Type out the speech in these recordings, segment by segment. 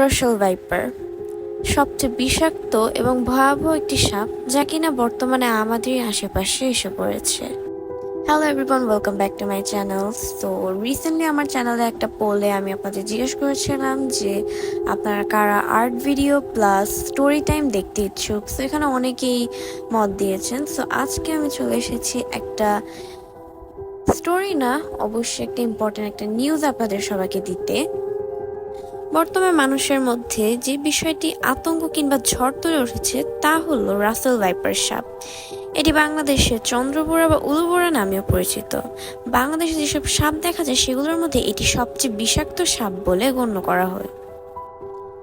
Rustle viper সবচেয়ে বিষাক্ত এবং ভয়াবহ একটি সাপ যা কিনা বর্তমানে আমাদের আশেপাশে এসে পড়েছে। Hello everyone welcome back to my channel তো রিসেন্টলি আমার চ্যানেলে একটা পোলে আমি আপনাদের জিজ্ঞেস করেছিলাম যে, আপনারা কারা art video plus story time দেখতে ইচ্ছুক? তো এখানে অনেকেই মত দিয়েছেন। সো আজকে আমি চলে এসেছি একটা স্টোরি না, অবশ্যই একটা ইম্পর্টেন্ট একটা নিউজ আপনাদের সবাইকে দিতে। বর্তমান মানুষের মধ্যে যে বিষয়টি আতঙ্ক কিংবা ঝড় তুলে উঠেছে তা হলো রাসেল ভাইপার সাপ। এটি বাংলাদেশের চন্দ্রবোড়া বা উলুবোড়া নামেও পরিচিত। বাংলাদেশে যেসব সাপ দেখা যায়, সেগুলোর মধ্যে এটি সবচেয়ে বিষাক্ত সাপ বলে গণ্য করা হয়।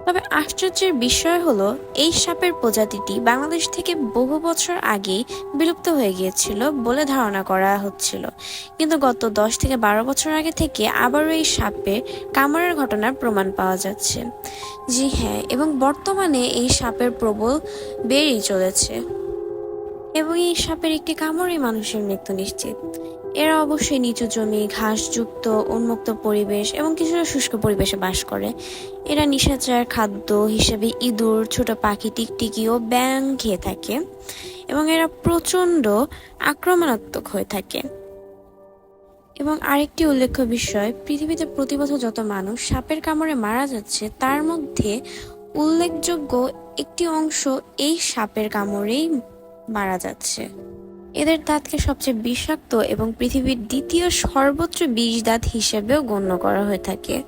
তবে আশ্চর্যের বিষয় হলো, এই সাপের প্রজাতিটি বাংলাদেশ থেকে বহু বছর আগেই বিলুপ্ত হয়ে গিয়েছিল বলে ধারণা করা হচ্ছিল। কিন্তু গত দশ থেকে বারো বছর আগে থেকে আবারও এই সাপের কামড়ের ঘটনার প্রমাণ পাওয়া যাচ্ছে। জি হ্যাঁ এবং বর্তমানে এই সাপের প্রবল বেড়েই চলেছে। এবং এই সাপের একটি কামড়ে মানুষের মৃত্যু নিশ্চিত। এরা অবশ্যই নিচু জমি, ঘাসযুক্ত, উন্মুক্ত পরিবেশ এবং কিছুটা শুষ্ক পরিবেশে বাস করে। এরা নিশাচার, খাদ্য হিসেবে ইঁদুর, ছোট পাখি, টিকটিকি ও ব্যাং খেয়ে থাকে এবং এরা প্রচণ্ড আক্রমণাত্মক হয়ে থাকে। এবং আরেকটি উল্লেখ্য বিষয়, পৃথিবীতে প্রতি বছর যত মানুষ সাপের কামড়ে মারা যাচ্ছে, তার মধ্যে উল্লেখযোগ্য একটি অংশ এই সাপের কামড়েই মারা যাচ্ছে। এদের দাঁতকে সবচেয়ে বিষাক্ত এবং পৃথিবীর দ্বিতীয় সর্বোচ্চ বিষ দাঁত হিসেবেও গণ্য করা হয়ে থাকে।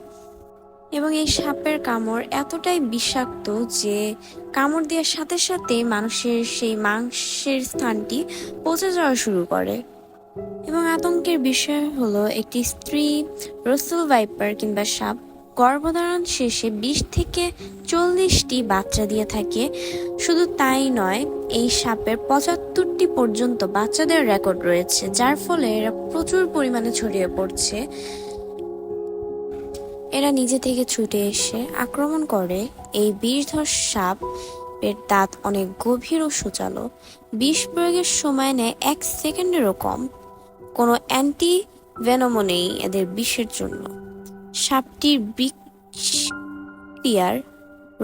এবং এই সাপের কামড় এতটাই বিষাক্ত যে কামড় দেওয়ার সাথে সাথে মানুষের সেই মাংসের স্থানটি পচে যাওয়া শুরু করে। এবং আতঙ্কের বিষয় হলো একটি স্ত্রী রসুল ভাইপার কিংবা সাপ গর্ভধারণ শেষে বিশ থেকে চল্লিশটি বাচ্চা দিয়ে থাকে। শুধু তাই নয়, এই সাপের পঁচাত্তরটি পর্যন্ত বাচ্চাদের রেকর্ড রয়েছে, যার ফলে এরা প্রচুর পরিমাণে ছড়িয়ে পড়ছে। এরা নিজে থেকে ছুটে এসে আক্রমণ করে। এই বিষধর সাপ এর দাঁত অনেক গভীর ও সুচালো। বিষ প্রয়োগের সময় নেয় এক সেকেন্ডেরও কম। কোনো অ্যান্টি ভেনমো নেই এদের বিষের জন্য। সাপটির বিক্রিয়ার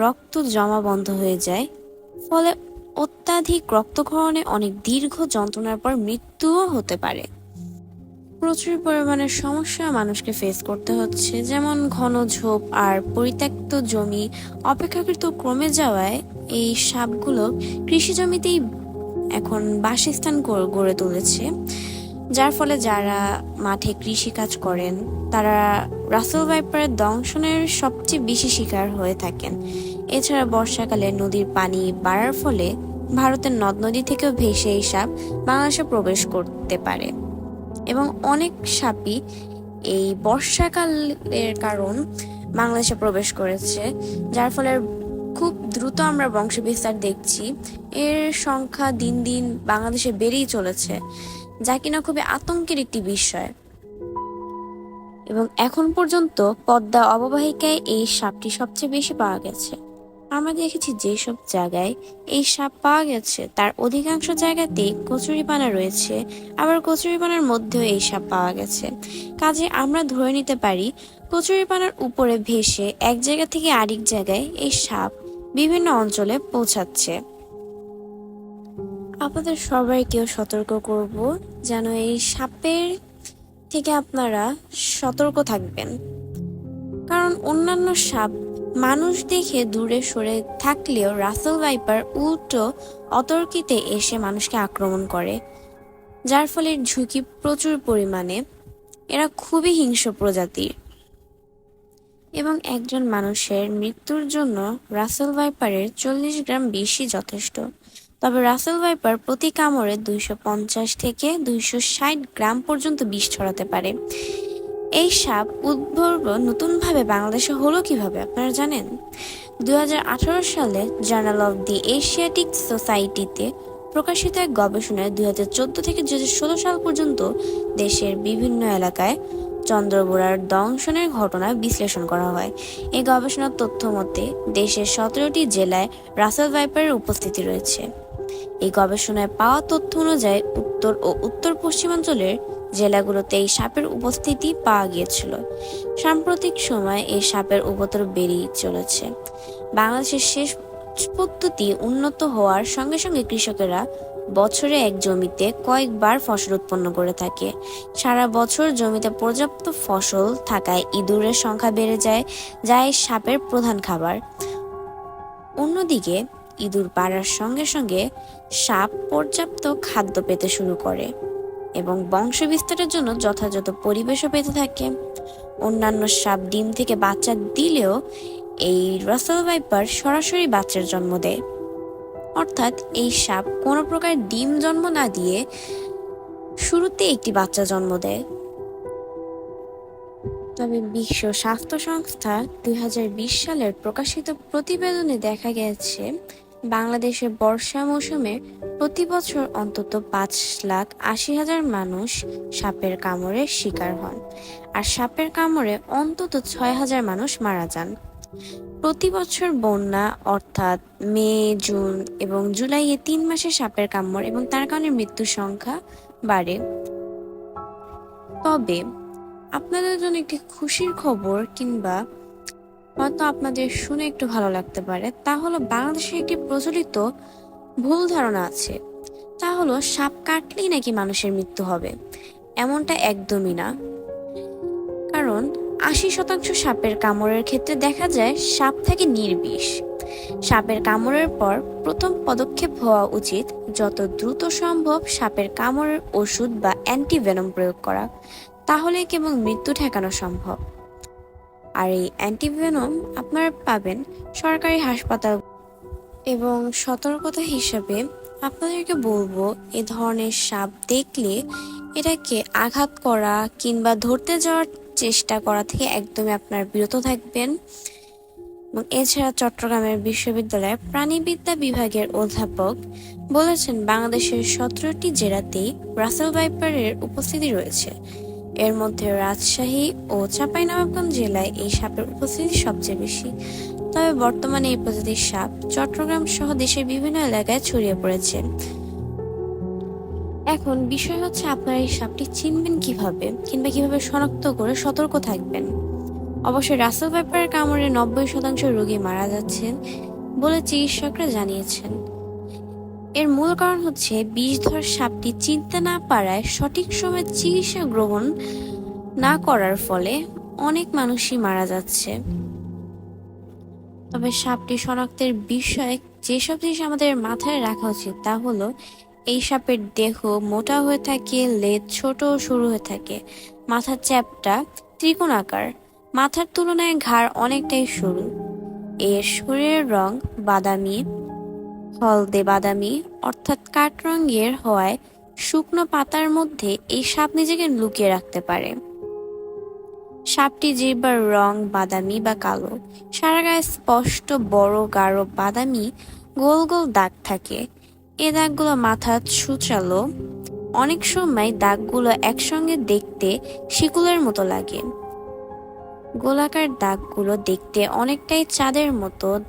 রক্ত জমা বন্ধ হয়ে যায়, ফলে অত্যাধিক রক্তক্ষরণে অনেক দীর্ঘ যন্ত্রণার পর মৃত্যুও হতে পারে। প্রচুর পরিমাণে সমস্যা মানুষকে ফেস করতে হচ্ছে, যেমন ঘন ঝোপ আর পরিত্যক্ত জমি। অপেক্ষাকৃত কমে যাওয়ায় এই সাপগুলো কৃষি জমিতেই এখন বাসস্থান গড়ে তুলেছে, যার ফলে যারা মাঠে কৃষিকাজ করেন, তারা রাসেল ভাইপারের দংশনের সবচেয়ে বেশি শিকার হয়ে থাকেন। এছাড়া বর্ষাকালে নদীর পানি বাড়ার ফলে ভারতের নদ নদী থেকেও ভেসে এই সাপ বাংলাদেশে প্রবেশ করতে পারে। এবং অনেক সাপই এই বর্ষাকালের কারণ বাংলাদেশে প্রবেশ করেছে, যার ফলে খুব দ্রুত আমরা বংশবিস্তার দেখছি। এর সংখ্যা দিন দিন বাংলাদেশে বেড়েই চলেছে, যা কিনা খুবই আতঙ্কের একটি বিষয়। এবং এখন পর্যন্ত পদ্মা অববাহিকায় এই সাপটি সবচেয়ে বেশি পাওয়া গেছে। আমরা দেখেছি যেসব জায়গায় এই সাপ পাওয়া গেছে, তার অধিকাংশ জায়গাতেই কচুরিপানা রয়েছে। আবার কচুরিপানার মধ্যেও এই সাপ পাওয়া গেছে। কাজে আমরা ধরে নিতে পারি, কচুরিপানার উপরে ভেসে এক জায়গা থেকে আরেক জায়গায় এই সাপ বিভিন্ন অঞ্চলে পৌঁছাচ্ছে। আপনাদের সবাইকেও সতর্ক করব যেন এই সাপের থেকে আপনারা সতর্ক থাকবেন। কারণ অন্যান্য সাপ মানুষ দেখে দূরে সরে থাকলেও রাসেল ভাইপার উল্টো অতর্কিতে এসে মানুষকে আক্রমণ করে, যার ফলে ঝুঁকি প্রচুর পরিমাণে। এরা খুবই হিংস্র প্রজাতির। এবং একজন মানুষের মৃত্যুর জন্য রাসেল ভাইপারের চল্লিশ গ্রাম বেশি যথেষ্ট। তবে রাসেল ভাইপার প্রতি কামড়ে দুইশো পঞ্চাশ থেকে দুইশো ষাট গ্রাম পর্যন্ত বিষ ছড়াতে পারে। এই সাপ উদ্ভব নতুনভাবে বাংলাদেশে হলো কীভাবে আপনারা জানেন? দু হাজার আঠারো সালে জার্নাল অফ দি এশিয়াটিক সোসাইটিতে প্রকাশিত এক গবেষণায় দুই হাজার চোদ্দ থেকে দুই হাজার ষোলো সাল পর্যন্ত দেশের বিভিন্ন এলাকায় চন্দ্রবোড়ার দংশনের ঘটনা বিশ্লেষণ করা হয়। এই গবেষণার তথ্য মতে দেশের সতেরোটি জেলায় রাসেল ভাইপারের উপস্থিতি রয়েছে। এই গবেষণায় পাওয়া তথ্য অনুযায়ী উত্তর ও উত্তর পশ্চিমাঞ্চলের জেলাগুলোতে এই সাপের উপস্থিতি পাওয়া গিয়েছিল। সাম্প্রতিক সময় এই সাপের উপদ্রব বেড়েই চলেছে। বাংলাদেশের শেষ পদ্ধতি উন্নত হওয়ার সঙ্গে সঙ্গে কৃষকেরা বছরে এক জমিতে কয়েকবার ফসল উৎপন্ন করে থাকে। সারা বছর জমিতে পর্যাপ্ত ফসল থাকায় ইঁদুরের সংখ্যা বেড়ে যায়, যা এই সাপের প্রধান খাবার। অন্যদিকে ইঁদুর বাড়ার সঙ্গে সঙ্গে সাপ পর্যাপ্ত খাদ্য পেতে শুরু করে এবং বংশ বিস্তারের জন্য যথাযথ পরিবেশও পেতে থাকে। অন্যান্য সাপ ডিম থেকে বাচ্চা দিলেও এই রাসেল ভাইপার সরাসরি বাচ্চার জন্ম দেয়। অর্থাৎ এই সাপ কোনো প্রকার ডিম জন্ম না দিয়ে শুরুতে একটি বাচ্চা জন্ম দেয়। তবে বিশ্ব স্বাস্থ্য সংস্থা দুই হাজার বিশ সালের প্রকাশিত প্রতিবেদনে দেখা গেছে বাংলাদেশে বর্ষা মৌসুমে প্রতি বছর অন্তত পাঁচ লাখ আশি হাজার মানুষ সাপের কামড়ের শিকার হন। আর সাপের কামড়ে অন্তত ছয় হাজার মানুষ মারা যান। প্রতি বছর বন্যা, অর্থাৎ মে, জুন এবং জুলাইয়ে তিন মাসে সাপের কামড় এবং তার কারণে মৃত্যুর সংখ্যা বাড়ে। তবে আপনাদের জন্য একটি খুশির খবর কিংবা হয়তো আপনাদের শুনে একটু ভালো লাগতে পারে। তা হলো, বাংলাদেশে একটি প্রচলিত ভুল ধারণা আছে। তা হলো, সাপ কাটলেই নাকি মানুষের মৃত্যু হবে। এমনটা একদমই না। কারণ, আশি শতাংশ সাপের কামড়ের ক্ষেত্রে দেখা যায়, সাপ থাকে নির্বিষ। সাপের কামড়ের পর প্রথম পদক্ষেপ হওয়া উচিত যত দ্রুত সম্ভব সাপের কামড়ের ওষুধ বা অ্যান্টিভেনম প্রয়োগ করা। তাহলে কেবল মৃত্যু ঠেকানো সম্ভব। আর এই অ্যান্টিভেনম আপনারা পাবেন সরকারি হাসপাতাল এবং সতর্কতা হিসাবে আপনাদেরকে বলব, এ ধরনের সাপ দেখলে এটাকে আঘাত করা কিংবা ধরতে যাওয়ার চেষ্টা করা থেকে একদমই আপনার বিরত থাকবেন। এবং এছাড়া চট্টগ্রামের বিশ্ববিদ্যালয়ের প্রাণীবিদ্যা বিভাগের অধ্যাপক বলেছেন, বাংলাদেশের সতেরোটি জেলাতেই রাসেল ভাইপারের উপস্থিতি রয়েছে। এর মধ্যে রাজশাহী ও চাঁপাইনবাবগঞ্জ জেলায় এই সাপের উপস্থিতি সবচেয়ে বেশি। তবে বর্তমানে এই প্রজাতির সাপ চট্টগ্রাম সহ দেশের বিভিন্ন এলাকায় ছড়িয়ে পড়েছে। এখন বিষয় হচ্ছে আপনারা এই সাপটি চিনবেন কীভাবে কিংবা কীভাবে শনাক্ত করে সতর্ক থাকবেন। অবশ্যই রাসেল ব্যাপারের কামড়ে নব্বই শতাংশ রোগী মারা যাচ্ছেন বলে চিকিৎসকরা জানিয়েছেন। এর মূল কারণ হচ্ছে বিষধর সাপটি চিনতে না পারায় সঠিক সময়ে চিকিৎসা গ্রহণ না করার ফলে অনেক মানুষই মারা যাচ্ছে। তবে সাপটি শনাক্তের বিষয়ে যেসব জিনিস আমাদের মাথায় রাখা উচিত তা হলো এই সাপের দেহ মোটা হয়ে থাকে, লেজ ছোট সরু হয়ে থাকে, মাথার চ্যাপটা ত্রিকোণ আকার মাথার তুলনায় ঘাড় অনেকটাই সরু, এর শরীরের রং বাদামি হলদে বাদামি, অর্থাৎ কাঠ রঙের হওয়ায় শুকনো পাতার মধ্যে এই সাপ নিজেকে লুকিয়ে রাখতে পারে। সাপটি জিহ্বার রং বাদামি বা কালো। সারা গায়ে স্পষ্ট, বড়, গাঢ় বাদামি গোল গোল দাগ থাকে। এ দাগগুলো মাথা ছুচালো অনেক সময় দাগগুলো একসঙ্গে দেখতে শিকুলের মতো লাগে। গোলাকার দাগগুলো দেখতে অনেকটাই চাঁদের মতো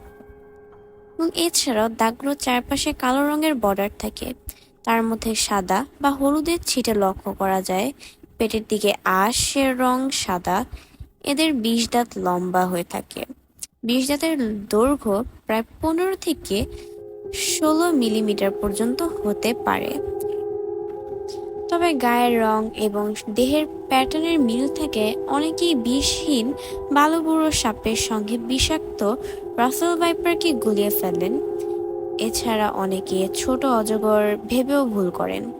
এবং এছাড়াও দাগগুলোর চারপাশে কালো রঙের বর্ডার থাকে। তার মধ্যে সাদা বা হলুদের ছিটে লক্ষ্য করা যায়। পেটের দিকে আশের রং সাদা। এদের বিষ দাঁত লম্বা হয়ে থাকে। বিষ দাঁতের দৈর্ঘ্য প্রায় পনেরো থেকে ষোলো মিলিমিটার পর্যন্ত হতে পারে। তবে গায়ের রং এবং দেহের প্যাটার্নের মিল থেকে অনেকেই বিষহীন বালুবুড়ো সাপের সঙ্গে বিষাক্ত রাসেল ভাইপারকে গুলিয়ে ফেলেন। এছাড়া অনেকে ছোট অজগর ভেবেও ভুল করেন।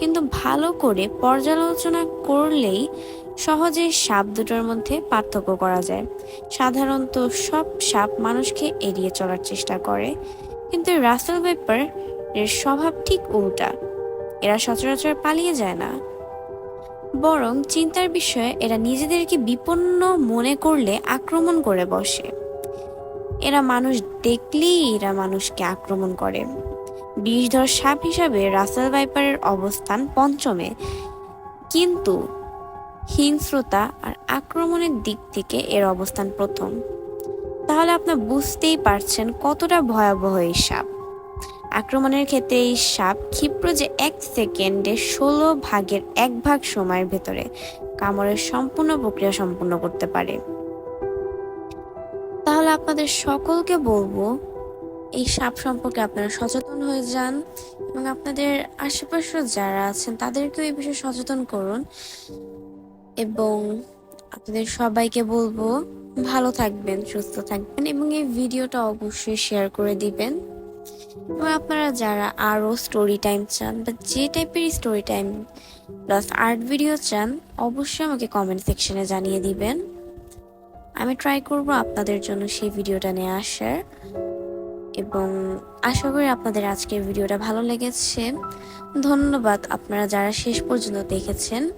কিন্তু ভালো করে পর্যালোচনা করলেই সহজে সাপ দুটোর মধ্যে পার্থক্য করা যায়। সাধারণত সব সাপ মানুষকে এড়িয়ে চলার চেষ্টা করে। কিন্তু রাসেল ভাইপার এর স্বভাব ঠিক উল্টা। এরা সচরাচর পালিয়ে যায় না। বরং চিন্তার বিষয়ে, এরা নিজেদেরকে বিপন্ন মনে করলে আক্রমণ করে বসে। এরা মানুষ দেখলেই এরা মানুষকে আক্রমণ করে। বিষধর সাপ হিসাবে রাসেল ভাইপারের অবস্থান পঞ্চমে। কিন্তু হিংস্রতা আর আক্রমণের দিক থেকে এর অবস্থান প্রথম। তাহলে আপনার বুঝতেই পারছেন কতটা ভয়াবহ এই সাপ। আক্রমণের ক্ষেত্রে এই সাপ ক্ষিপ্র যে এক সেকেন্ডে ষোলো ভাগের এক ভাগ সময়ের ভেতরে কামড়ের সম্পূর্ণ প্রক্রিয়া সম্পূর্ণ করতে পারে। তাহলে আপনাদের সকলকে বলব, এই সাপ সম্পর্কে আপনারা সচেতন হয়ে যান এবং আপনাদের আশেপাশে যারা আছেন তাদেরকেও এই বিষয়ে সচেতন করুন এবং আপনাদের সবাইকে বলব, ভালো থাকবেন, সুস্থ থাকবেন এবং এই ভিডিওটা অবশ্যই শেয়ার করে দিবেন। আপনারা যারা আরও স্টোরি টাইম চান বা যে টাইপের story time plus art video চান, অবশ্যই আমাকে কমেন্ট সেকশনে জানিয়ে দিবেন। আমি ট্রাই করব আপনাদের জন্য সেই ভিডিওটা নিয়ে আসার। এবং আশা করি আপনাদের আজকের ভিডিওটা ভালো লেগেছে। ধন্যবাদ আপনারা যারা শেষ পর্যন্ত দেখেছেন।